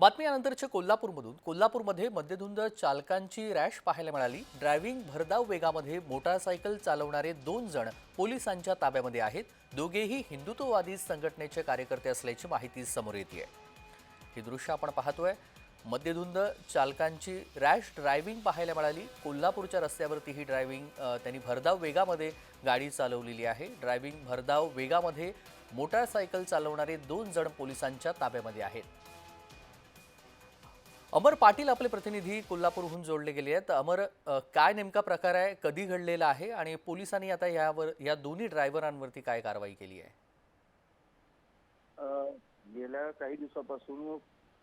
बातमीयानंतरच्या कोल्हापूरमधून. कोल्हापूरमध्ये मद्यधुंद चालकांची रॅश पाहायला मिळाली. ड्रायव्हिंग भरधाव वेगामध्ये मोटारसायकल चालवणारे दोन जण पोलिसांच्या ताब्यामध्ये आहेत. दोघेही हिंदुत्ववादी संघटनेचे कार्यकर्ते असल्याची माहिती समोर येते हे दृश्य आपण पाहतोय. मद्यधुंद चालकांची रॅश ड्रायव्हिंग पाहायला मिळाली. कोल्हापूरच्या रस्त्यावरती ही ड्रायव्हिंग त्यांनी भरधाव वेगामध्ये गाडी चालवलेली आहे. ड्रायव्हिंग भरधाव वेगामध्ये मोटारसायकल चालवणारे दोन जण पोलिसांच्या ताब्यामध्ये आहेत. अमर पाटील आपले प्रतिनिधी कोल्हापूरहून जोडले गेले आहेत. अमर काय नेमका प्रकार आहे? कधी घडलेला आहे? आणि पोलिसांनी आता यावर या दोन्ही ड्रायव्हरांवरती काय कारवाई केली आहे? गेल्या काही दिवसापासून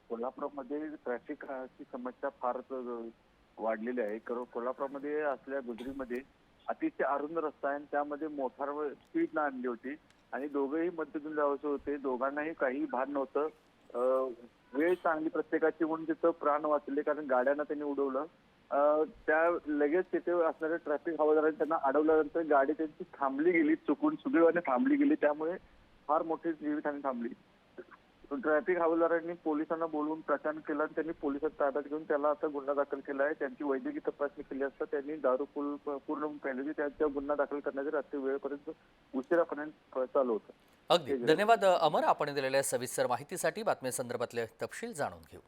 कोल्हापूरमध्ये ट्रॅफिकची समस्या फारच वाढलेली आहे. कारण कोल्हापूरमध्ये असल्या गुजरीमध्ये अतिशय अरुंद रस्ता आहे आणि त्यामध्ये मोटार स्पीड आणली होती. आणि दोघेही मध्यतून अवस्थेत होते. दोघांनाही काही भान नव्हतं. वेळ चांगली प्रत्येकाची म्हणून तिथं प्राण वाचले कारण गाड्यांना त्यांनी उडवलं. त्या लगेच तिथे असणाऱ्या ट्रॅफिक हवालदारांनी त्यांना अडवल्यानंतर गाडी त्यांची थांबली गेली चुकून सुदैवाने थांबली गेली त्यामुळे फार मोठी जीवितहानी थांबली. ट्रॅफिक हवालदारांनी पोलिसांना बोलवून प्रचार केला आणि त्यांनी पोलिसात ताब्यात घेऊन त्याला आता गुन्हा दाखल केला आहे. त्यांची वैद्यकीय तपासणी केली असता त्यांनी दारू पूर्ण पूर्ण पेली त्यांच्या गुन्हा दाखल करण्याची रात्री वेळेपर्यंत उशिरापर्यंत चालू होतं. अगदी. धन्यवाद अमर. आपण दिलेल्या सविस्तर माहितीसाठी बातम्या संदर्भातले तपशील जाणून घेऊ.